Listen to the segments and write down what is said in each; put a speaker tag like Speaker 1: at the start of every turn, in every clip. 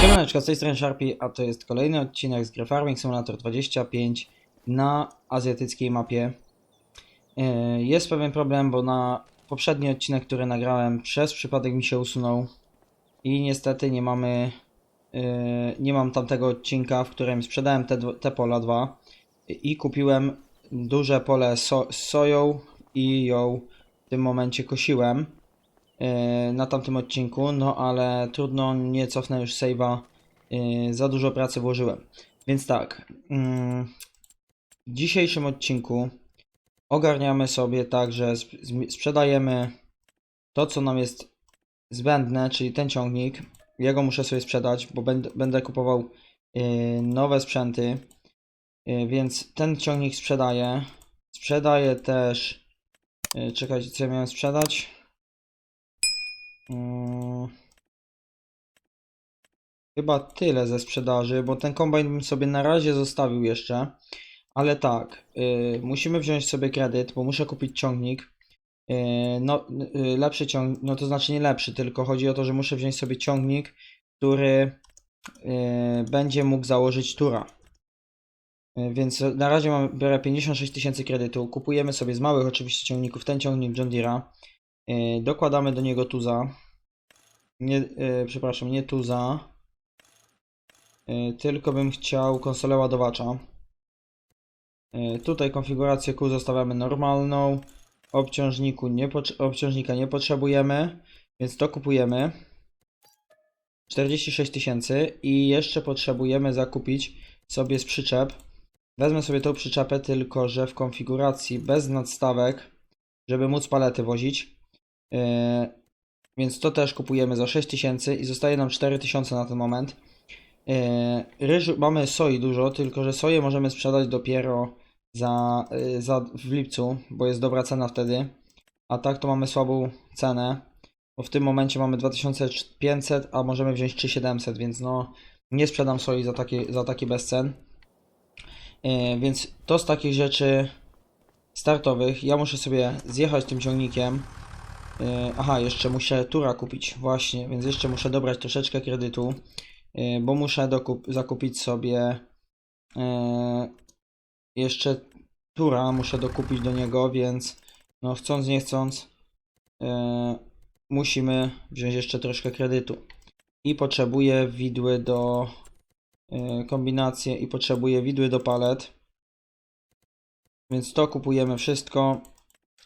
Speaker 1: Siemaneczko, z tej strony Sharpie, a to jest kolejny odcinek z gry Farming Simulator 25 na azjatyckiej mapie. Yy, Jest pewien problem, bo na poprzedni odcinek, który nagrałem, przez przypadek mi się usunął i niestety nie mamy, nie mam tamtego odcinka, w którym sprzedałem te, te pola dwa i kupiłem duże pole so, z soją i ją w tym momencie kosiłem yy, na tamtym odcinku, no ale trudno, nie cofnę już save'a, yy, za dużo pracy włożyłem. Więc tak, w dzisiejszym odcinku ogarniamy sobie tak, że sprzedajemy to, co nam jest zbędne, czyli ten ciągnik. Jego muszę sobie sprzedać, bo będę, będę kupował yy, nowe sprzęty, yy, więc ten ciągnik sprzedaję. Sprzedaję też. Yy, czekajcie, co ja miałem sprzedać? Chyba tyle ze sprzedaży, bo ten kombajn bym sobie na razie zostawił jeszcze. Ale tak, y, musimy wziąć sobie kredyt, bo muszę kupić ciągnik. Y, no, y, lepszy ciągnik, no to znaczy nie lepszy, tylko chodzi o to, że muszę wziąć sobie ciągnik, który y, będzie mógł założyć tura. Więc na razie mam, biorę 56 tysięcy kredytu. Kupujemy sobie z małych oczywiście ciągników ten ciągnik John Deere'a. Dokładamy do niego tuza. Nie, przepraszam, nie tuza. Tylko bym chciał konsolę ładowacza. Tutaj konfigurację kół zostawiamy normalną. Obciążniku nie obciążnika nie potrzebujemy, więc to kupujemy. 46 tysięcy i jeszcze potrzebujemy zakupić sobie z przyczep. Wezmę sobie tą przyczepę, tylko że w konfiguracji bez nadstawek, żeby móc palety wozić. Yy, więc to też kupujemy za 6000 i zostaje nam 4000 na ten moment. Yy, ryżu mamy soi dużo, tylko że soję możemy sprzedać dopiero za, yy, za w lipcu, bo jest dobra cena wtedy. A tak to mamy słabą cenę, bo w tym momencie mamy 2500, a możemy wziąć 3700, więc no nie sprzedam soi za taki, za taki bezcen. Yy, więc to z takich rzeczy startowych. Ja muszę sobie zjechać tym ciągnikiem. Yy, Aha, jeszcze muszę tura kupić, właśnie, więc jeszcze muszę dobrać troszeczkę kredytu, bo muszę zakupić sobie jeszcze tura, muszę dokupić do niego, więc no chcąc nie chcąc yy, musimy wziąć jeszcze troszkę kredytu. I potrzebuję widły do yy, kombinacje i potrzebuję widły do palet. Więc to kupujemy wszystko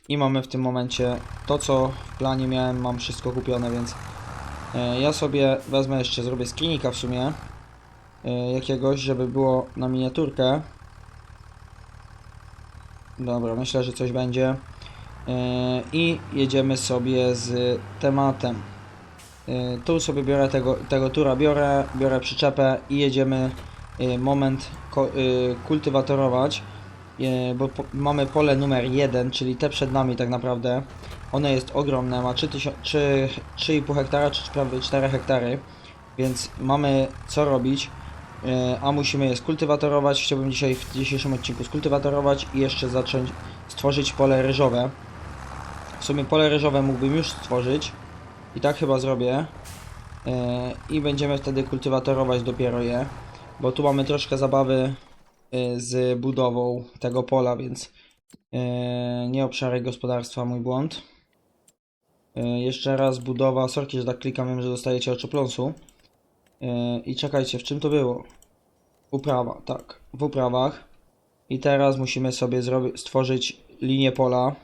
Speaker 1: i mamy w tym momencie to, co w planie miałem, mam wszystko kupione, więc e, ja sobie wezmę jeszcze, zrobię screenika w sumie e, jakiegoś, żeby było na miniaturkę. Dobra, myślę, że coś będzie. E, I jedziemy sobie z tematem. E, Tu sobie biorę tego, tego tura, biorę, biorę przyczepę i jedziemy e, moment kultywatorować. Bo mamy pole numer 1, czyli te przed nami tak naprawdę. Ono jest ogromne, ma 3000 3 3,5 hektara, czy prawie 4 hektary, więc mamy co robić, a musimy je skultywatorować. Chciałbym dzisiaj w dzisiejszym odcinku skultywatorować i jeszcze zacząć stworzyć pole ryżowe. W sumie pole ryżowe mógłbym już stworzyć i tak chyba zrobię. E, I będziemy wtedy kultywatorować dopiero je, bo tu mamy troszkę zabawy y, z budową tego pola, więc nie obszary gospodarstwa, mój błąd. Jeszcze raz budowa, sorki, że tak klikam, wiem, że dostajecie oczopląsu. I czekajcie, w czym to było? Uprawa, tak, w uprawach. I teraz musimy sobie stworzyć linię pola.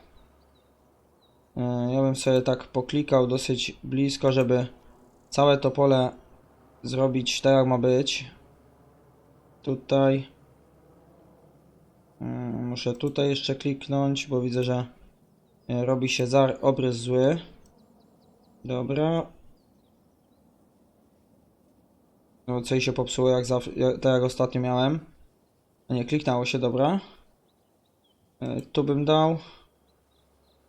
Speaker 1: Y, Ja bym sobie tak poklikał dosyć blisko, żeby całe to pole zrobić tak jak ma być. Tutaj. Mm, Muszę tutaj jeszcze kliknąć, bo widzę, że e, robi się obrys zły. Dobra. No coś się popsuło jak zawsze, tak jak ostatnio miałem. A nie, kliknęło się, dobra. E, Tu bym dał.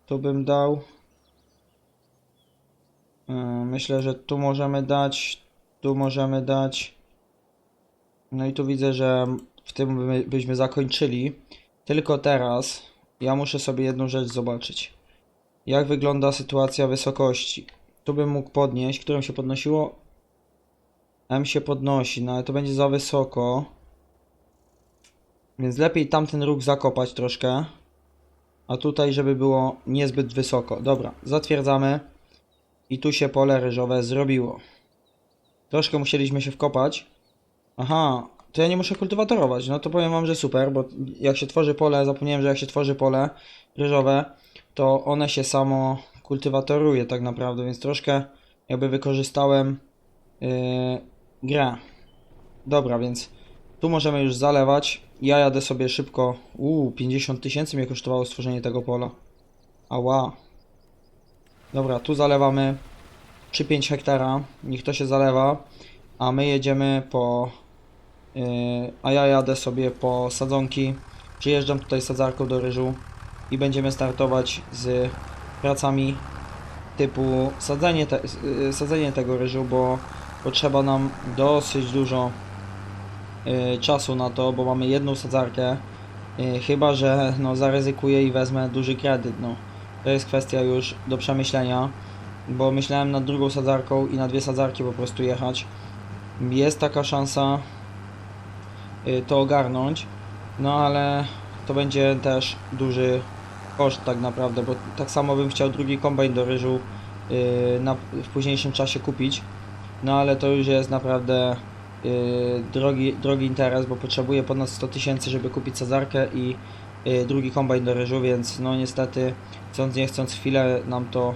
Speaker 1: Tu bym dał. E, Myślę, że tu możemy dać. Tu możemy dać. No i tu widzę, że w tym by, byśmy zakończyli. Tylko teraz ja muszę sobie jedną rzecz zobaczyć. Jak wygląda sytuacja wysokości? Tu bym mógł podnieść, którą się podnosiło. M się podnosi, no ale to będzie za wysoko. Więc lepiej tamten róg zakopać troszkę. A tutaj, żeby było niezbyt wysoko. Dobra, zatwierdzamy. I tu się pole ryżowe zrobiło. Troszkę musieliśmy się wkopać. Aha, to ja nie muszę kultywatorować. No to powiem wam, że super, bo jak się tworzy pole, zapomniałem, że jak się tworzy pole ryżowe, to one się samo kultywatoruje tak naprawdę, więc troszkę jakby wykorzystałem grę. Dobra, więc tu możemy już zalewać. Ja jadę sobie szybko. Uuu, 50 tysięcy mnie kosztowało stworzenie tego pola. Ała. Dobra, tu zalewamy 3-5 hektara. Niech to się zalewa. A my jedziemy po. Yy, a ja jadę sobie po sadzonki. Przyjeżdżam tutaj sadzarką do ryżu i będziemy startować z pracami typu sadzenie, te, yy, sadzenie tego ryżu, bo potrzeba nam dosyć dużo yy, czasu na to, bo mamy jedną sadzarkę. Yy, chyba, że no, zaryzykuję i wezmę duży kredyt. No. To jest kwestia już do przemyślenia, bo myślałem nad drugą sadzarką i na dwie sadzarki po prostu jechać. Jest taka szansa y, to ogarnąć, no ale to będzie też duży koszt tak naprawdę, bo tak samo bym chciał drugi kombajn do ryżu y, na, w późniejszym czasie kupić, no ale to już jest naprawdę y, drogi, drogi interes, bo potrzebuję ponad 100 tysięcy, żeby kupić sadzarkę i y, drugi kombajn do ryżu, więc no niestety chcąc nie chcąc chwilę nam to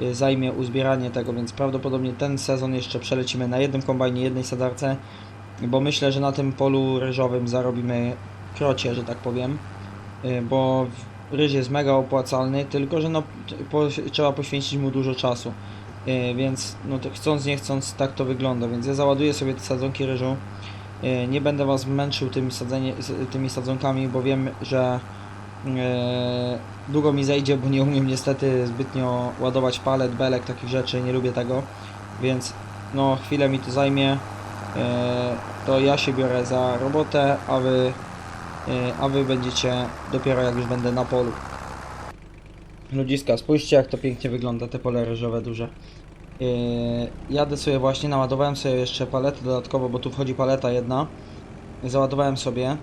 Speaker 1: y, zajmie uzbieranie tego, więc prawdopodobnie ten sezon jeszcze przelecimy na jednym kombajnie, jednej sadarce, bo myślę, że na tym polu ryżowym zarobimy krocie, że tak powiem, bo ryż jest mega opłacalny, tylko że no, po, trzeba poświęcić mu dużo czasu, więc no, to chcąc nie chcąc tak to wygląda, więc ja załaduję sobie te sadzonki ryżu, y, nie będę Was męczył tymi, sadzenie, tymi sadzonkami, bo wiem, że e, długo mi zejdzie, bo nie umiem niestety zbytnio ładować palet, belek, takich rzeczy, nie lubię tego, więc no chwilę mi to zajmie, e, to ja się biorę za robotę, a wy, e, a wy będziecie dopiero jak już będę na polu. Ludziska, spójrzcie jak to pięknie wygląda, te pole ryżowe duże. E, jadę sobie właśnie, naładowałem sobie jeszcze paletę dodatkowo, bo tu wchodzi paleta jedna. Załadowałem sobie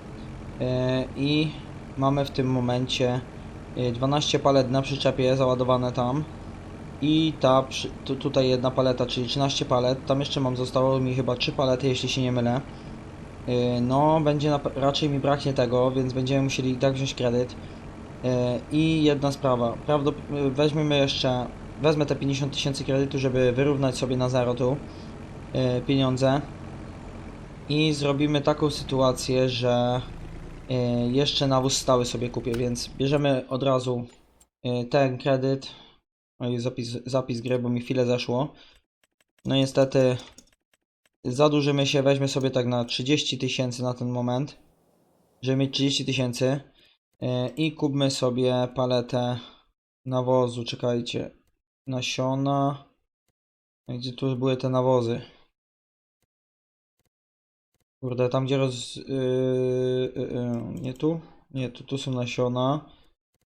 Speaker 1: e, i mamy w tym momencie y, 12 palet na przyczepie załadowane tam i ta tu, tutaj jedna paleta, czyli 13 palet, tam jeszcze mam zostało mi chyba 3 palety, jeśli się nie mylę. Y, No, będzie raczej mi braknie tego, więc będziemy musieli i tak wziąć kredyt. Y, I jedna sprawa, prawdop- weźmiemy jeszcze, wezmę te 50 tysięcy kredytu, żeby wyrównać sobie na zero tu y, pieniądze i zrobimy taką sytuację, że y, jeszcze nawóz stały sobie kupię, więc bierzemy od razu ten kredyt. Oj, zapis, zapis gry, bo mi chwilę zeszło. No niestety zadłużymy się, weźmy sobie tak na 30 tysięcy na ten moment, żeby mieć 30 tysięcy i kupmy sobie paletę nawozu, czekajcie, nasiona, gdzie tu były te nawozy? Kurde, tam gdzie roz... Yy, yy, nie tu? Nie, tu, tu są nasiona.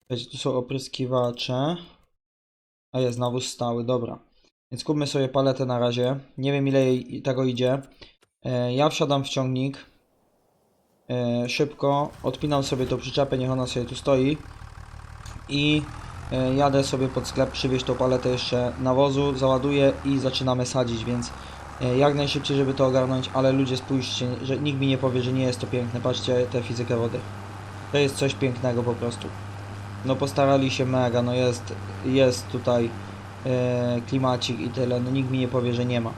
Speaker 1: Wiecie, tu są opryskiwacze. A jest nawóz stały, dobra. Więc kupmy sobie paletę na razie. Nie wiem ile tego idzie. E, ja wsiadam w ciągnik. E, szybko. Odpinam sobie tą przyczepę, niech ona sobie tu stoi. I e, jadę sobie pod sklep przywieźć tą paletę jeszcze nawozu, załaduję i zaczynamy sadzić, więc E, jak najszybciej, żeby to ogarnąć, ale ludzie spójrzcie, że nikt mi nie powie, że nie jest to piękne. Patrzcie tę fizykę wody. To jest coś pięknego po prostu. No postarali się mega, no jest, jest tutaj e, klimacik i tyle, no nikt mi nie powie, że nie ma.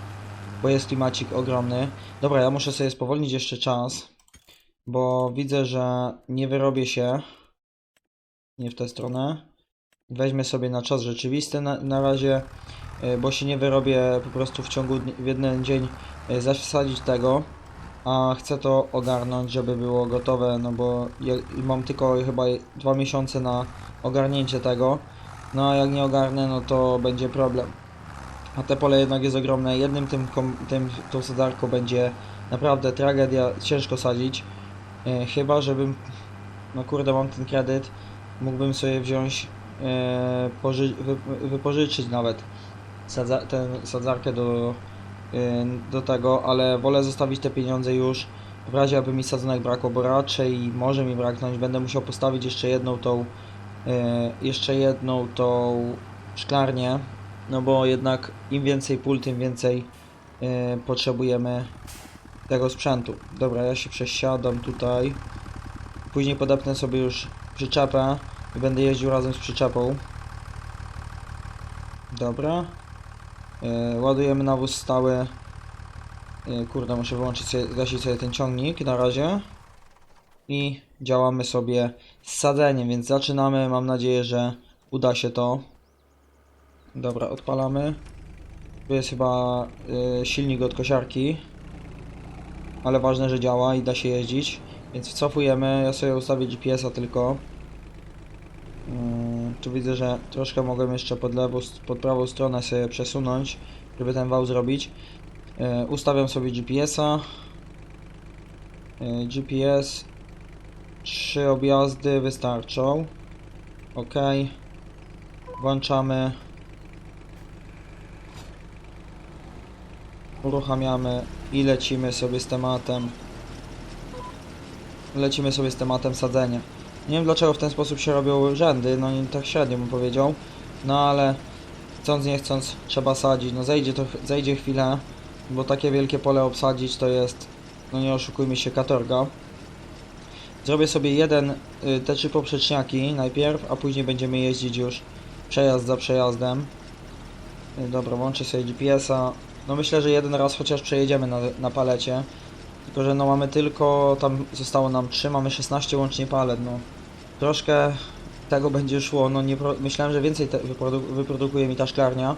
Speaker 1: Bo jest klimacik ogromny. Dobra, ja muszę sobie spowolnić jeszcze czas, bo widzę, że nie wyrobię się. Nie w tę stronę. Weźmy sobie na czas rzeczywisty na, na razie e, bo się nie wyrobię po prostu w ciągu w jeden dzień e, zasadzić tego, a chcę to ogarnąć, żeby było gotowe, no bo ja mam tylko chyba dwa miesiące na ogarnięcie tego, no a jak nie ogarnę, no to będzie problem. A te pole jednak jest ogromne, jednym tym, tym tą sadarką będzie naprawdę tragedia, ciężko sadzić. E, chyba, żebym, no kurde, mam ten kredyt, mógłbym sobie wziąć, e, poży, wy, wypożyczyć nawet sadza, tę sadzarkę do, e, do tego, ale wolę zostawić te pieniądze już. W razie, aby mi sadzonek brakło, bo raczej może mi braknąć, będę musiał postawić jeszcze jedną tą, e, jeszcze jedną tą szklarnię, no bo jednak im więcej pól, tym więcej e, potrzebujemy tego sprzętu. Dobra, ja się przesiadam tutaj. Później podepnę sobie już przyczepę i będę jeździł razem z przyczepą. Dobra. E, ładujemy nawóz stały. E, kurde, muszę wyłączyć sobie, zgasić sobie ten ciągnik na razie. I działamy sobie z sadzeniem, więc zaczynamy. Mam nadzieję, że uda się to. Dobra, odpalamy. Tu jest chyba e, silnik od kosiarki ale ważne, że działa i da się jeździć. Więc wcofujemy, ja sobie ustawię GPS-a tylko. Yy, tu widzę, że troszkę mogę jeszcze pod lewą, pod prawą stronę sobie przesunąć, żeby ten wał zrobić. Yy, ustawiam sobie GPS-a. Yy, GPS. Trzy objazdy wystarczą. OK. Włączamy. Uruchamiamy i lecimy sobie z tematem. Lecimy sobie z tematem sadzenia. Nie wiem dlaczego w ten sposób się robią rzędy, no nie tak średnio bym powiedział. No ale chcąc nie chcąc trzeba sadzić. No zejdzie to zejdzie chwilę, bo takie wielkie pole obsadzić to jest, no nie oszukujmy się, katorga. Zrobię sobie jeden, y, te trzy poprzeczniaki najpierw, a później będziemy jeździć już przejazd za przejazdem. Y, Dobra, włączę sobie GPS-a. No myślę, że jeden raz chociaż przejedziemy na, na palecie. Tylko, że no mamy tylko, tam zostało nam 3, mamy 16 łącznie palet, no. Troszkę tego będzie szło, no nie, myślałem, że więcej wyprodu wyprodukuje mi ta szklarnia,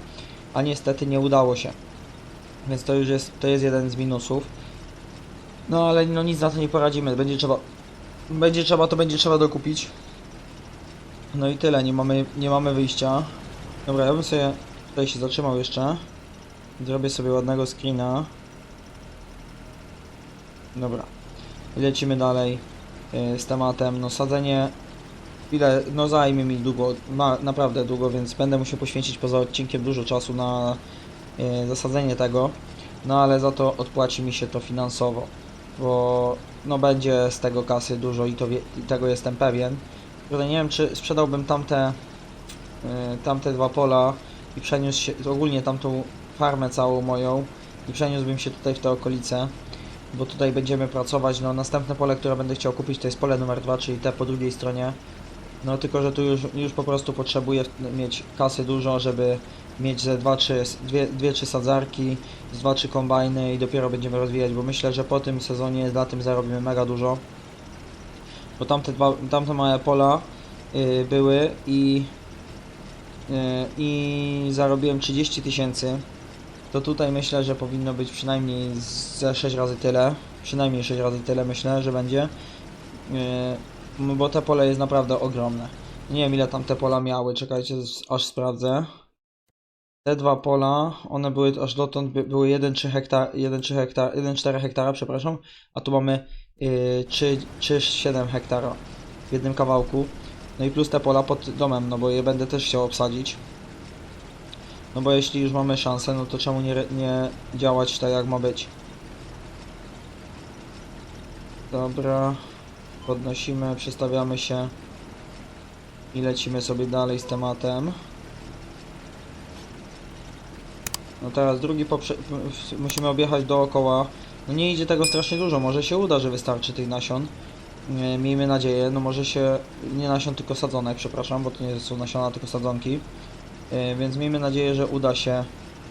Speaker 1: a niestety nie udało się. Więc to już jest, to jest jeden z minusów. No ale no nic na to nie poradzimy, będzie trzeba, będzie trzeba, to będzie trzeba dokupić. No i tyle, nie mamy, nie mamy wyjścia. Dobra, ja bym sobie tutaj się zatrzymał jeszcze. Zrobię sobie ładnego screena. Dobra. Lecimy dalej y, z tematem. No sadzenie no zajmie mi długo, na, naprawdę długo, więc będę musiał poświęcić poza odcinkiem dużo czasu na y, zasadzenie tego. No ale za to odpłaci mi się to finansowo, bo no będzie z tego kasy dużo i, to wie, i tego jestem pewien. Kurde, nie wiem czy sprzedałbym tamte y, tamte dwa pola i przeniósł się ogólnie tamtą farmę całą moją i przeniósłbym się tutaj w te okolice, bo tutaj będziemy pracować. No następne pole, które będę chciał kupić to jest pole numer 2, czyli te po drugiej stronie. No tylko, że tu już, już po prostu potrzebuję mieć kasy dużo, żeby mieć ze 2-3 sadzarki, z 2-3 kombajny i dopiero będziemy rozwijać, bo myślę, że po tym sezonie na tym zarobimy mega dużo. Bo tamte, dwa, tamte małe pola yy, były i yy, i zarobiłem 30 tysięcy to tutaj myślę, że powinno być przynajmniej ze 6 razy tyle. Przynajmniej 6 razy tyle myślę, że będzie. Yy, bo te pole jest naprawdę ogromne. Nie wiem ile tam te pola miały, czekajcie aż sprawdzę. Te dwa pola, one były aż dotąd by, były 1,3 hektar, 1,3 hektar, 1,4 hektara, przepraszam, a tu mamy yy, 3,7 hektara w jednym kawałku. No i plus te pola pod domem, no bo je będę też chciał obsadzić. No bo jeśli już mamy szansę, no to czemu nie, nie działać tak jak ma być? Dobra. Podnosimy, przestawiamy się i lecimy sobie dalej z tematem. No teraz drugi poprze... musimy objechać dookoła. No nie idzie tego strasznie dużo, może się uda, że wystarczy tych nasion. Miejmy nadzieję, no może się, nie nasion tylko sadzonek, przepraszam, bo to nie są nasiona, tylko sadzonki. Yy, Więc miejmy nadzieję, że uda się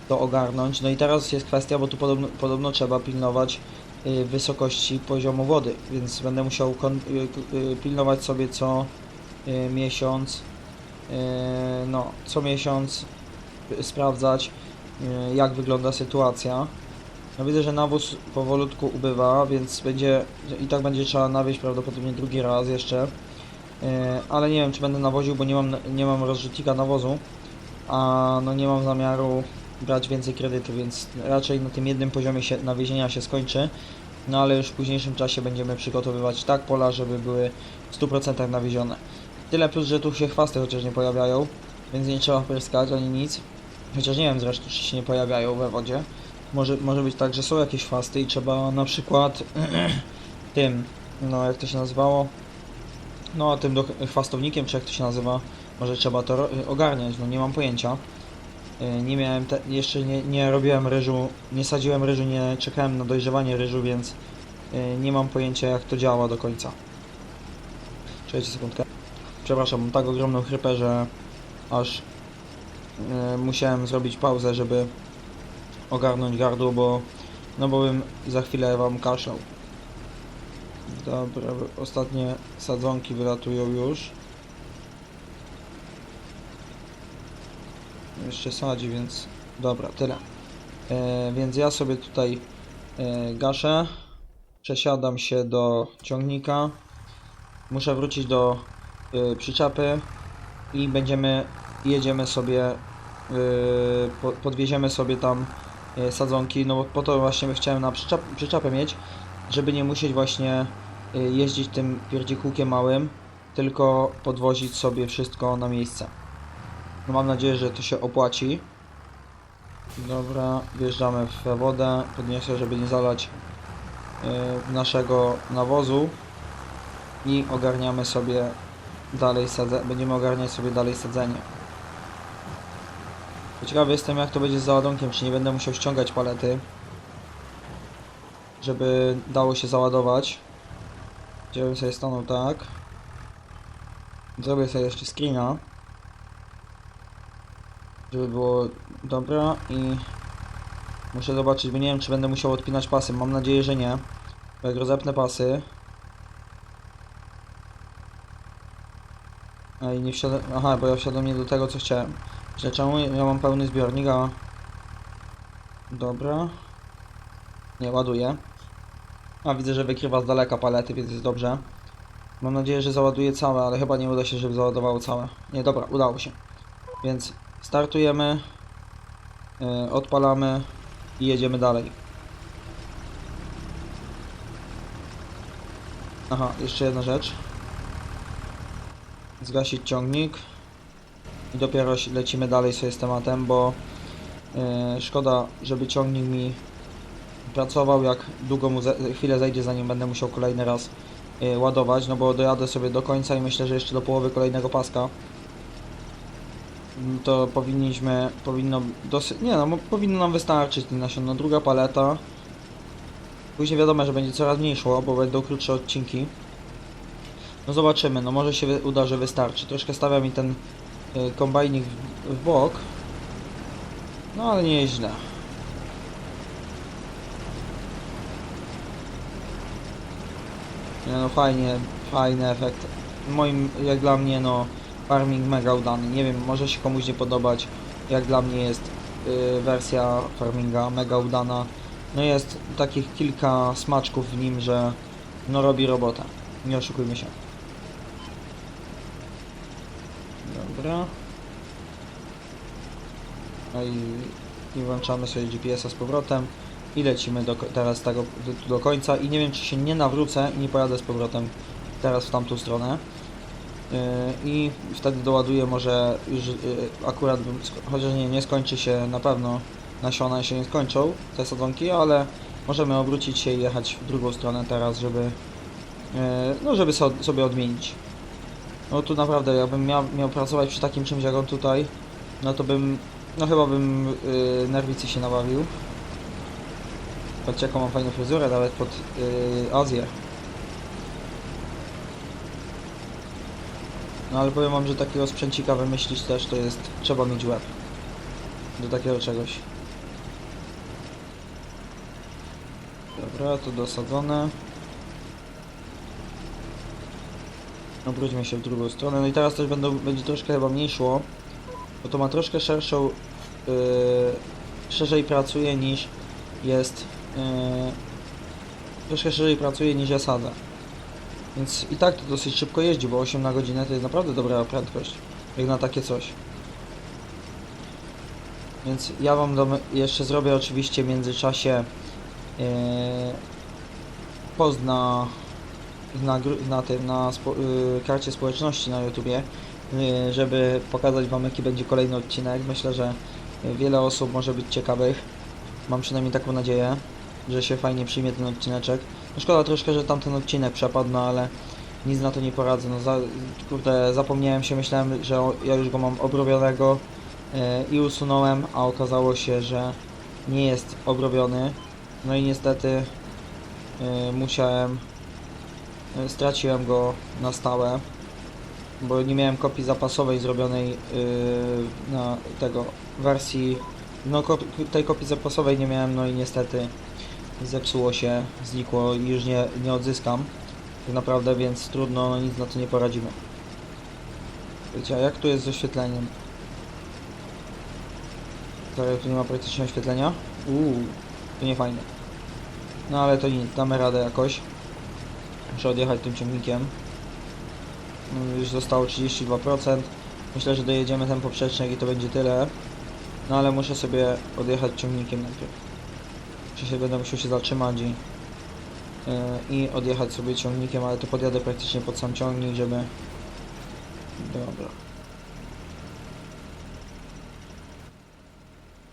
Speaker 1: to ogarnąć. No i teraz jest kwestia, bo tu podobno, podobno trzeba pilnować yy, wysokości poziomu wody, więc będę musiał yy, pilnować sobie co miesiąc, no co miesiąc sprawdzać jak wygląda sytuacja. No widzę, że nawóz powolutku ubywa, więc będzie i tak będzie trzeba nawieźć prawdopodobnie drugi raz jeszcze. Ale nie wiem czy będę nawoził, bo nie mam, nie mam rozrzutnika nawozu a no nie mam zamiaru brać więcej kredytu, więc raczej na tym jednym poziomie się nawiezienia się skończy. No ale już w późniejszym czasie będziemy przygotowywać tak pola, żeby były w 100% nawiezione. Tyle plus, że tu się chwasty chociaż nie pojawiają, więc nie trzeba pryskać ani nic. Chociaż nie wiem zresztą, czy się nie pojawiają we wodzie. Może, może być tak, że są jakieś chwasty i trzeba na przykład tym, no jak to się nazywało? No tym do, chwastownikiem, czy jak to się nazywa? Może trzeba to ogarniać, no nie mam pojęcia. Y, Nie miałem, jeszcze nie, nie robiłem ryżu, nie sadziłem ryżu, nie czekałem na dojrzewanie ryżu, więc y, nie mam pojęcia jak to działa do końca. Czekajcie sekundkę. Przepraszam, mam tak ogromną chrypę, że aż y, musiałem zrobić pauzę, żeby ogarnąć gardło, bo no bo bym za chwilę wam kaszlał. Dobra, ostatnie sadzonki wylatują już. Jeszcze sadzi, więc dobra, tyle. E, więc ja sobie tutaj e, gaszę. Przesiadam się do ciągnika. Muszę wrócić do e, przyczepy i będziemy, jedziemy sobie, e, po, podwieziemy sobie tam e, sadzonki, no bo po to właśnie chciałem na przyczep, mieć, żeby nie musieć właśnie e, jeździć tym pierdzikułkiem małym, tylko podwozić sobie wszystko na miejsce. No mam nadzieję, że to się opłaci. Dobra, wjeżdżamy w wodę. Podniosę, żeby nie zalać e, naszego nawozu. I ogarniamy sobie dalej sadzenie. Będziemy ogarniać sobie dalej sadzenie. Ciekawy jestem jak to będzie z załadunkiem, czy nie będę musiał ściągać palety. Żeby dało się załadować. Gdzie bym sobie stanął tak. Zrobię sobie jeszcze screena żeby było dobra i muszę zobaczyć, bo nie wiem czy będę musiał odpinać pasy, mam nadzieję, że nie bo jak rozepnę pasy a i nie wsiadłem, aha, bo ja wsiadłem nie do tego co chciałem Źle, czemu ja mam pełny zbiornik, a dobra nie, ładuję a widzę, że wykrywa z daleka palety, więc jest dobrze. Mam nadzieję, że załaduje całe, ale chyba nie uda się, żeby załadowało całe. Nie, dobra, udało się. Więc startujemy, e, odpalamy i jedziemy dalej. Aha, jeszcze jedna rzecz. Zgasić ciągnik. I dopiero lecimy dalej sobie z tematem, bo e, szkoda, żeby ciągnik mi pracował, jak długo mu chwilę zejdzie, zanim będę musiał kolejny raz e, ładować, no bo dojadę sobie do końca i myślę, że jeszcze do połowy kolejnego paska to powinniśmy, powinno dosyć, nie no, powinno nam wystarczyć ten nasion, no druga paleta. Później wiadomo, że będzie coraz mniej szło, bo będą krótsze odcinki. No zobaczymy, no może się uda, że wystarczy. Troszkę stawia mi ten y, kombajnik w, w bok. No ale nie. Nie no fajnie, fajny efekt. Moim, jak dla mnie no farming mega udany. Nie wiem, może się komuś nie podobać. Jak dla mnie jest y, wersja farminga mega udana. No jest takich kilka smaczków w nim, że no robi robotę. Nie oszukujmy się. Dobra. No i, i włączamy sobie GPS-a z powrotem i lecimy do, teraz tego, do, do końca i nie wiem czy się nie nawrócę i nie pojadę z powrotem teraz w tamtą stronę. Yy, i wtedy doładuję może już yy, akurat chociaż nie, nie skończy się na pewno nasiona się nie skończą te sadzonki, ale możemy obrócić się i jechać w drugą stronę teraz, żeby yy, no żeby so, sobie odmienić. No tu naprawdę jakbym miał, miał pracować przy takim czymś jak on tutaj, no to bym, no chyba bym yy, nerwicy się nabawił. Patrzcie jaką mam fajną fryzurę nawet pod yy, Azję. No ale powiem wam, że takiego sprzęcika wymyślić też to jest, trzeba mieć łeb. Do takiego czegoś. Dobra, to dosadzone. Obróćmy się w drugą stronę. No i teraz też będą, będzie troszkę chyba mniej szło, bo to ma troszkę szerszą, yy, szerzej pracuje niż jest, troszkę szerzej pracuje niż ja sadzę. Więc i tak to dosyć szybko jeździ, bo 8 na godzinę to jest naprawdę dobra prędkość, jak na takie coś. Więc ja wam dom- jeszcze zrobię oczywiście w międzyczasie yy, post na, na, na tym, na spo, y, karcie społeczności na YouTubie, y, żeby pokazać Wam jaki będzie kolejny odcinek. Myślę, że wiele osób może być ciekawych. Mam przynajmniej taką nadzieję, że się fajnie przyjmie ten odcineczek. No szkoda troszkę, że tamten odcinek przepadł, no ale nic na to nie poradzę. No za, kurde, zapomniałem się, myślałem, że o- ja już go mam obrobionego y, i usunąłem, a okazało się, że nie jest obrobiony. No i niestety y, musiałem, y, straciłem go na stałe, bo nie miałem kopii zapasowej zrobionej y, na tego wersji, no kop, tej kopii zapasowej nie miałem, no i niestety zepsuło się, znikło i już nie, nie odzyskam tak naprawdę, więc trudno, no nic na to nie poradzimy. Wiecie, a jak tu jest z oświetleniem? To tu nie ma praktycznie oświetlenia? Uuu, to nie fajne. No ale to nic, damy radę jakoś. Muszę odjechać tym ciągnikiem. No, Już zostało 32%. Myślę, że dojedziemy ten poprzecznik i to będzie tyle. No ale muszę sobie odjechać ciągnikiem najpierw. Się, będę musiał się zatrzymać i, yy, i odjechać sobie ciągnikiem, ale to podjadę praktycznie pod sam ciągnik, żeby... Dobra.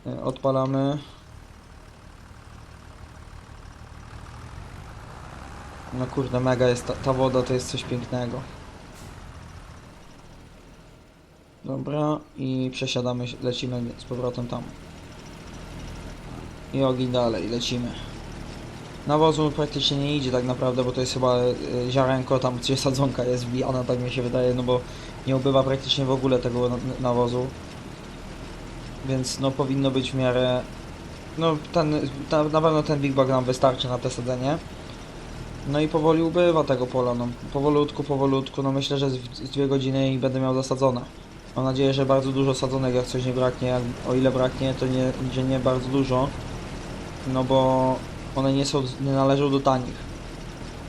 Speaker 1: Yy, Odpalamy. No kurde, mega jest ta, ta woda, to jest coś pięknego. Dobra, i przesiadamy, lecimy z powrotem tam. I ogień dalej, lecimy. Nawozu praktycznie nie idzie tak naprawdę, bo to jest chyba y, ziarenko, tam gdzie sadzonka jest wbijana, tak mi się wydaje, no bo nie ubywa praktycznie w ogóle tego na- nawozu. Więc no powinno być w miarę... No ten, ta, na pewno ten Big Bag nam wystarczy na te sadzenie. No i powoli ubywa tego pola, no powolutku, powolutku, no myślę, że z dwie godziny i będę miał zasadzone. Mam nadzieję, że bardzo dużo sadzonek, jak coś nie braknie, jak, o ile braknie, to nie, że nie bardzo dużo, no bo one nie są, nie należą do tanich.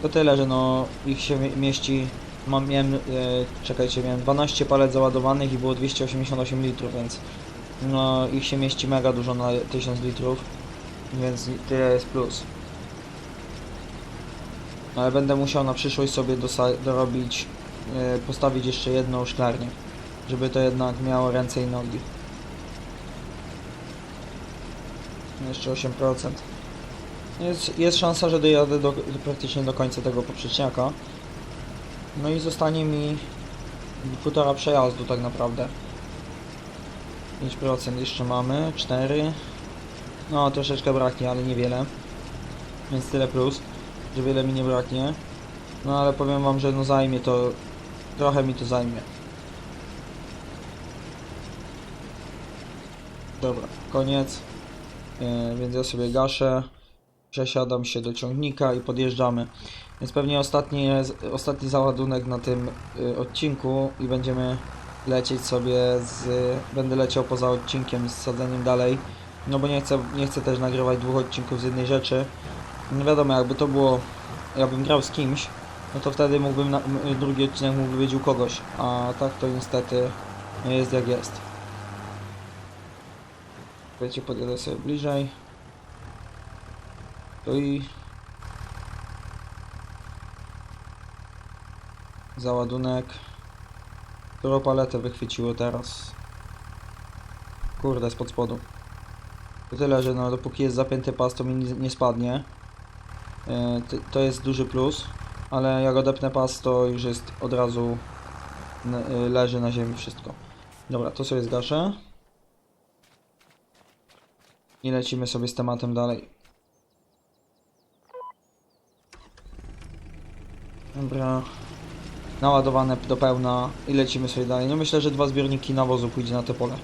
Speaker 1: To tyle, że no ich się mie- mieści, mam, miałem, e, czekajcie, miałem 12 palet załadowanych i było 288 litrów, więc no ich się mieści mega dużo na 1000 litrów, więc tyle jest plus. No, Ale będę musiał na przyszłość sobie dorobić, e, postawić jeszcze jedną szklarnię, żeby to jednak miało ręce i nogi. Jeszcze 8%. Jest, jest szansa, że dojadę do, praktycznie do końca tego poprzeczniaka. No i zostanie mi półtora przejazdu tak naprawdę. 5% jeszcze mamy, 4. No troszeczkę braknie, ale niewiele. Więc tyle plus, że wiele mi nie braknie. No ale powiem wam, że no zajmie to, trochę mi to zajmie. Dobra, koniec. Yy, więc ja sobie gaszę, przesiadam się do ciągnika i podjeżdżamy. Więc pewnie ostatni, ostatni załadunek na tym y, odcinku i będziemy lecieć sobie z... Będę leciał poza odcinkiem z sadzeniem dalej. No bo nie chcę, nie chcę też nagrywać dwóch odcinków z jednej rzeczy. No wiadomo, jakby to było... Jakbym grał z kimś, no to wtedy mógłbym... Na, drugi odcinek mógłby być u kogoś. A tak to niestety jest jak jest. Wiecie, podjadę sobie bliżej. To i... Załadunek. Którą paletę wychwyciło teraz? Kurde, spod spodu. To tyle, że no dopóki jest zapięty pas, to mi nie, nie spadnie. E, to jest duży plus. Ale jak odepnę pas, to już jest od razu y, leży na ziemi wszystko. Dobra, to sobie zgaszę. I lecimy sobie z tematem dalej. Dobra. Naładowane do pełna i lecimy sobie dalej. No myślę, że dwa zbiorniki nawozu pójdzie na te pole.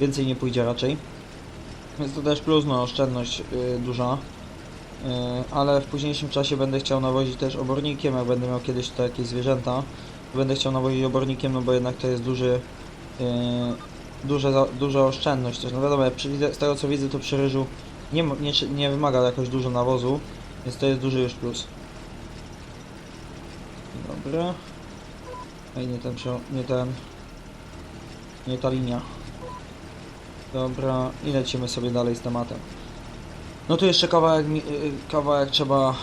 Speaker 1: Więcej nie pójdzie raczej. Więc to też plus, no oszczędność yy, duża. Yy, ale w późniejszym czasie będę chciał nawozić też obornikiem, jak będę miał kiedyś to jakieś zwierzęta. Będę chciał nawozić obornikiem, no bo jednak to jest duży, yy, duże, za- duża oszczędność też. No wiadomo, z tego co widzę, to przy ryżu nie, nie, nie wymaga jakoś dużo nawozu, więc to jest duży już plus. Dobra. Ej, nie ten, nie ten, nie ta linia. Dobra, i lecimy sobie dalej z tematem. No tu jeszcze kawałek, mi- y, kawałek trzeba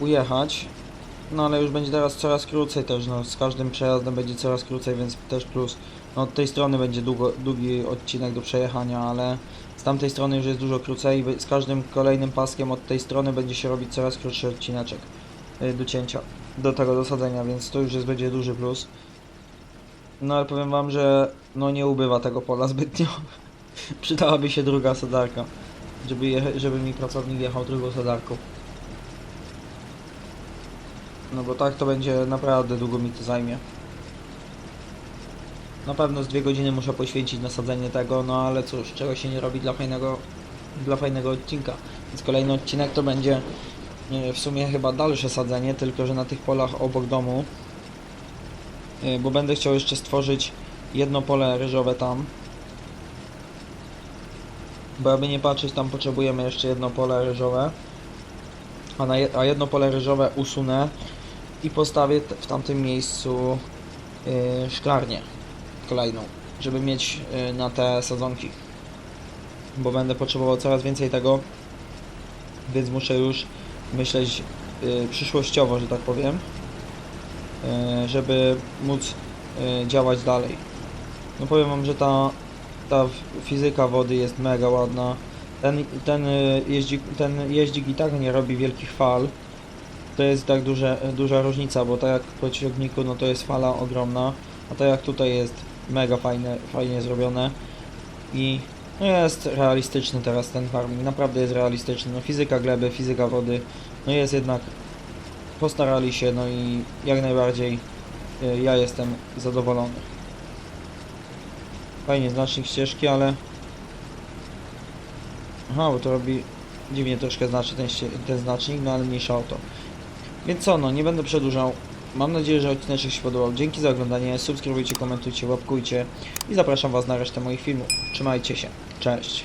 Speaker 1: ujechać. No ale już będzie teraz coraz krócej też, no z każdym przejazdem będzie coraz krócej, więc też plus. No od tej strony będzie długo, długi odcinek do przejechania, ale z tamtej strony już jest dużo krócej i z każdym kolejnym paskiem od tej strony będzie się robić coraz krótszy odcineczek y, do cięcia, do tego dosadzenia, więc to już jest, będzie duży plus. No ale powiem wam, że no nie ubywa tego pola zbytnio. Przydałaby się druga sadarka, żeby, żeby mi pracownik jechał drugą sadarką. No bo tak to będzie naprawdę długo mi to zajmie. Na pewno z dwie godziny muszę poświęcić na sadzenie tego, no ale cóż, czego się nie robi dla fajnego, dla fajnego odcinka. Więc kolejny odcinek to będzie e, w sumie chyba dalsze sadzenie, tylko że na tych polach obok domu. E, Bo będę chciał jeszcze stworzyć jedno pole ryżowe tam. Bo aby nie patrzeć, tam potrzebujemy jeszcze jedno pole ryżowe. A, na a jedno pole ryżowe usunę i postawię w tamtym miejscu yy, szklarnię kolejną, żeby mieć yy, na te sadzonki. Bo będę potrzebował coraz więcej tego, więc muszę już myśleć yy, przyszłościowo, że tak powiem, żeby móc działać dalej. No powiem wam, że ta, ta fizyka wody jest mega ładna. Ten, ten, jeździk, ten jeździk i tak nie robi wielkich fal. To jest tak duże, duża różnica, bo tak jak po ciągniku, no to jest fala ogromna, a tak jak tutaj jest mega fajne, fajnie zrobione i no jest realistyczny teraz ten farming, naprawdę jest realistyczny. No fizyka gleby, fizyka wody, no jest jednak postarali się, no i jak najbardziej y, ja jestem zadowolony. Fajnie znacznik ścieżki, ale Aha, bo to robi dziwnie troszkę znaczy ten, ten znacznik, no ale mniejsza o to. Więc co, no nie będę przedłużał. Mam nadzieję, że odcinek się podobał. Dzięki za oglądanie, subskrybujcie, komentujcie, łapkujcie i zapraszam Was na resztę moich filmów. Trzymajcie się, cześć.